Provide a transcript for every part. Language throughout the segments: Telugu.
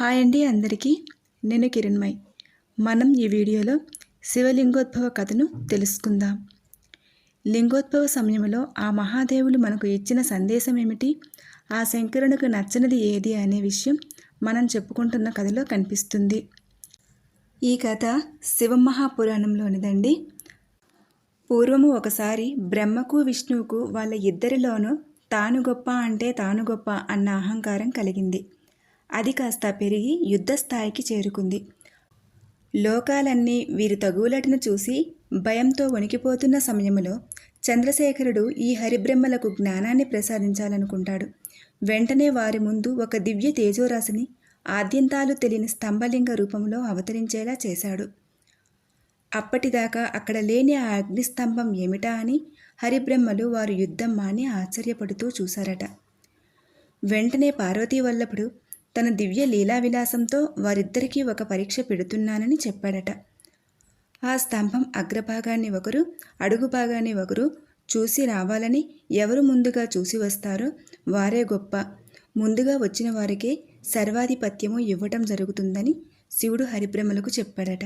హాయ్ అండి అందరికీ. నేను కిరణ్మయ్. మనం ఈ వీడియోలో శివలింగోద్భవ కథను తెలుసుకుందాం. లింగోద్భవ సమయంలో ఆ మహాదేవులు మనకు ఇచ్చిన సందేశం ఏమిటి? ఆ శంకరునికి నచ్చనిది ఏది అనే విషయం మనం చెప్పుకుంటున్న కథలో కనిపిస్తుంది. ఈ కథ శివమహాపురాణంలోనిదండి పూర్వము ఒకసారి బ్రహ్మకు విష్ణువుకు వాళ్ళ ఇద్దరిలోనూ తాను గొప్ప అంటే తాను గొప్ప అన్న అహంకారం కలిగింది. అది కాస్త పెరిగి యుద్ధ స్థాయికి చేరుకుంది. లోకాలన్నీ వీరి తగులటను చూసి భయంతో వణికిపోతున్న సమయంలో చంద్రశేఖరుడు ఈ హరిబ్రహ్మలకు జ్ఞానాన్ని ప్రసాదించాలనుకుంటాడు. వెంటనే వారి ముందు ఒక దివ్య తేజోరాశిని ఆద్యంతాలు తెలియని స్తంభలింగ రూపంలో అవతరించేలా చేశాడు. అప్పటిదాకా అక్కడ లేని ఆ అగ్నిస్తంభం ఏమిటా అని హరిబ్రహ్మలు వారు యుద్ధం మాని ఆశ్చర్యపడుతూ చూశారట. వెంటనే పార్వతీ వల్లభుడు తన దివ్య లీలా విలాసంతో వారిద్దరికీ ఒక పరీక్ష పెడుతున్నానని చెప్పాడట. ఆ స్తంభం అగ్రభాగాన్ని ఒకరు అడుగు భాగాన్ని ఒకరు చూసి రావాలని ఎవరు ముందుగా చూసి వస్తారో వారే గొప్ప. ముందుగా వచ్చిన వారికే సర్వాధిపత్యము ఇవ్వటం జరుగుతుందని శివుడు హరిబ్రహ్మలకు చెప్పాడట.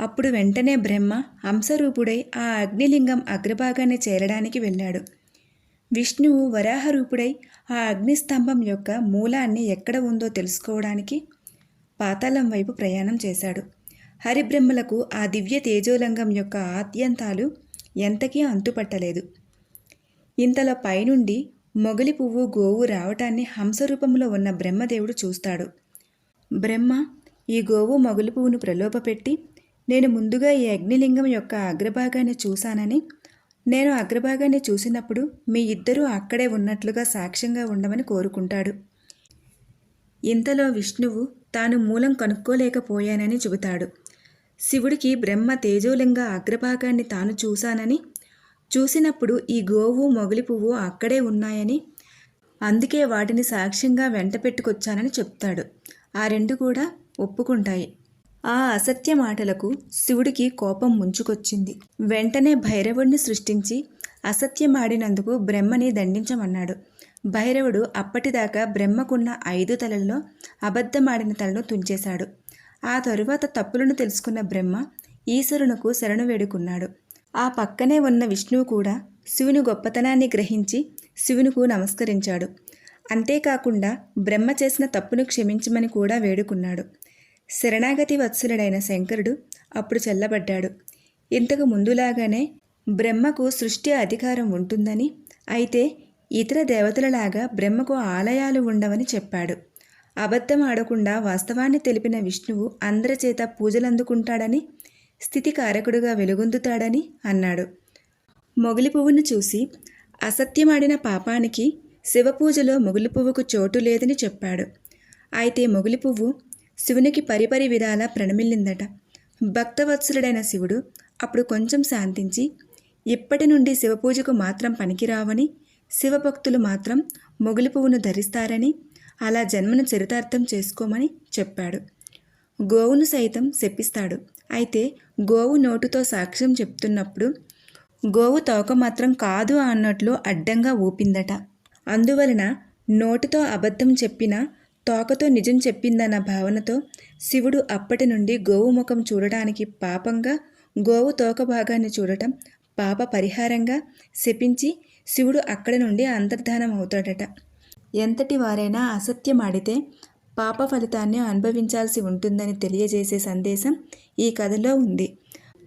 అప్పుడు వెంటనే బ్రహ్మ హంసరూపుడై ఆ అగ్నిలింగం అగ్రభాగాన్ని చేరడానికి వెళ్ళాడు. విష్ణువు వరాహరూపుడై ఆ అగ్నిస్తంభం యొక్క మూలాన్ని ఎక్కడ ఉందో తెలుసుకోవడానికి పాతాళం వైపు ప్రయాణం చేశాడు. హరిబ్రహ్మలకు ఆ దివ్య తేజోలంగం యొక్క ఆద్యంతాలు ఎంతకీ అంతుపట్టలేదు. ఇంతలో పైనుండి మొగలి పువ్వు గోవు రావటాన్ని హంసరూపంలో ఉన్న బ్రహ్మదేవుడు చూస్తాడు. బ్రహ్మ ఈ గోవు మొగలి పువ్వును ప్రలోభపెట్టి నేను ముందుగా ఈ అగ్నిలింగం యొక్క అగ్రభాగాన్ని చూశానని నేను అగ్రభాగాన్ని చూసినప్పుడు మీ ఇద్దరూ అక్కడే ఉన్నట్లుగా సాక్ష్యంగా ఉండమని కోరుకుంటాడు. ఇంతలో విష్ణువు తాను మూలం కనుక్కోలేకపోయానని చెబుతాడు. శివుడికి బ్రహ్మ తేజోలింగ అగ్రభాగాన్ని తాను చూశానని చూసినప్పుడు ఈ గోవు మొగలి పువ్వు అక్కడే ఉన్నాయని అందుకే వాటిని సాక్ష్యంగా వెంట పెట్టుకొచ్చానని చెప్తాడు. ఆ రెండు కూడా ఒప్పుకుంటాయి. ఆ అసత్య మాటలకు శివుడికి కోపం ముంచుకొచ్చింది. వెంటనే భైరవుడిని సృష్టించి అసత్యమాడినందుకు బ్రహ్మని దండించమన్నాడు. భైరవుడు అప్పటిదాకా బ్రహ్మకున్న ఐదు తలల్లో అబద్ధమాడిన తలను తుంచేశాడు. ఆ తరువాత తప్పులను తెలుసుకున్న బ్రహ్మ ఈశ్వరునకు శరణు వేడుకున్నాడు. ఆ పక్కనే ఉన్న విష్ణువు కూడా శివుని గొప్పతనాన్ని గ్రహించి శివునికు నమస్కరించాడు. అంతేకాకుండా బ్రహ్మ చేసిన తప్పును క్షమించమని కూడా వేడుకున్నాడు. శరణాగతి వత్సలుడైన శంకరుడు అప్పుడు చల్లబడ్డాడు. ఇంతకు ముందులాగానే బ్రహ్మకు సృష్టి అధికారం ఉంటుందని అయితే ఇతర దేవతలలాగా బ్రహ్మకు ఆలయాలు ఉండవని చెప్పాడు. అబద్ధం ఆడకుండా వాస్తవాన్ని తెలిపిన విష్ణువు అందరి చేత పూజలందుకుంటాడని స్థితికారకుడుగా వెలుగొందుతాడని అన్నాడు. మొగిలి పువ్వును చూసి అసత్యమాడిన పాపానికి శివపూజలో మొగిలి పువ్వుకు చోటు లేదని చెప్పాడు. అయితే మొగిలి పువ్వు శివునికి పరిపరి విధాల ప్రణమిల్లిందట. భక్తవత్సలుడైన శివుడు అప్పుడు కొంచెం శాంతించి ఇప్పటి నుండి శివపూజకు మాత్రం పనికిరావని శివభక్తులు మాత్రం మొగిలి పువ్వును ధరిస్తారని అలా జన్మను చరితార్థం చేసుకోమని చెప్పాడు. గోవును సైతం శప్పిస్తాడు అయితే గోవు నోటుతో సాక్ష్యం చెప్తున్నప్పుడు గోవు తోక మాత్రం కాదు అన్నట్లు అడ్డంగా ఊపిందట. అందువలన నోటితో అబద్ధం చెప్పినా తోకతో నిజం చెప్పిందన్న భావనతో శివుడు అప్పటి నుండి గోవు ముఖం చూడటానికి పాపంగా గోవు తోక భాగాన్ని చూడటం పాప పరిహారంగా శపించి శివుడు అక్కడి నుండి అంతర్ధానం అవుతాడట. ఎంతటి వారైనా అసత్యమాడితే పాప ఫలితాన్ని అనుభవించాల్సి ఉంటుందని తెలియజేసే సందేశం ఈ కథలో ఉంది.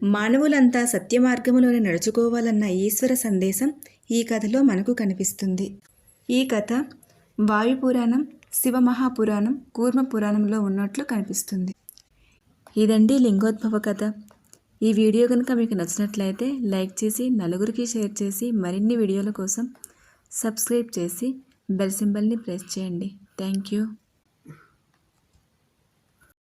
మానవులంతా సత్య మార్గంలోనే నడుచుకోవాలన్న ఈశ్వర సందేశం ఈ కథలో మనకు కనిపిస్తుంది. ఈ కథ వాయుపురాణం శివమహాపురాణం కూర్మ పురాణంలో ఉన్నట్లు కనిపిస్తుంది. ఇదండి లింగోద్భవ కథ. ఈ వీడియో కనుక మీకు నచ్చినట్లయితే లైక్ చేసి నలుగురికి షేర్ చేసి మరిన్ని వీడియోల కోసం సబ్స్క్రైబ్ చేసి బెల్ సింబల్ని ప్రెస్ చేయండి. Thank you.